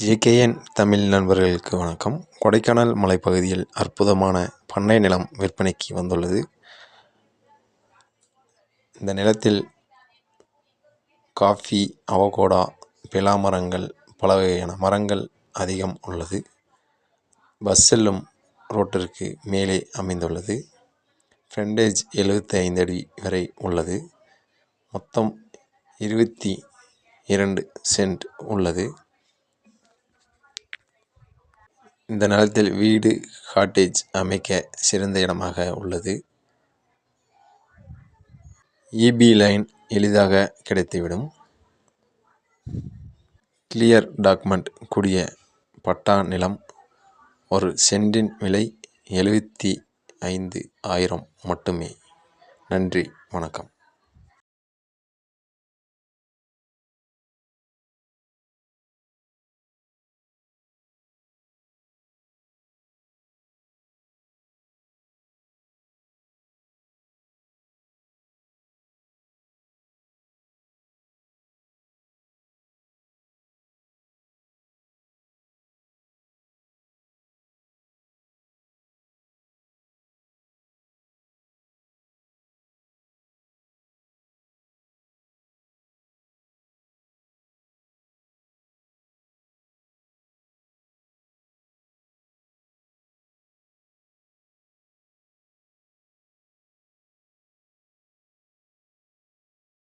JKN Tamil நண்பர்களுக்கு வணக்கம். கொடைக்கானல் மலைப்பகுதியில் அற்புதமான பண்ணை நிலம் விற்பனைக்கு வந்துள்ளது. இந்த நிலத்தில் காஃபி அவகோடா பிலா மரங்கள் பல வகையான மரங்கள் அதிகம் உள்ளது. பஸ் செல்லும் ரோட்டிற்கு மேலே அமைந்துள்ளது. ஃப்ரெண்டேஜ் எழுபத்தி ஐந்து அடி வரை உள்ளது. மொத்தம் இருபத்தி இரண்டு சென்ட் உள்ளது. இந்த நிலத்தில் வீடு காட்டேஜ் அமைக்க சிறந்த இடமாக உள்ளது. இபி லைன் எளிதாக கிடைத்துவிடும். கிளியர் டாக்குமெண்ட் கூடிய பட்டா நிலம் ஒரு சென்டின் விலை எழுபத்தி ஐந்து ஆயிரம் மட்டுமே. நன்றி வணக்கம்.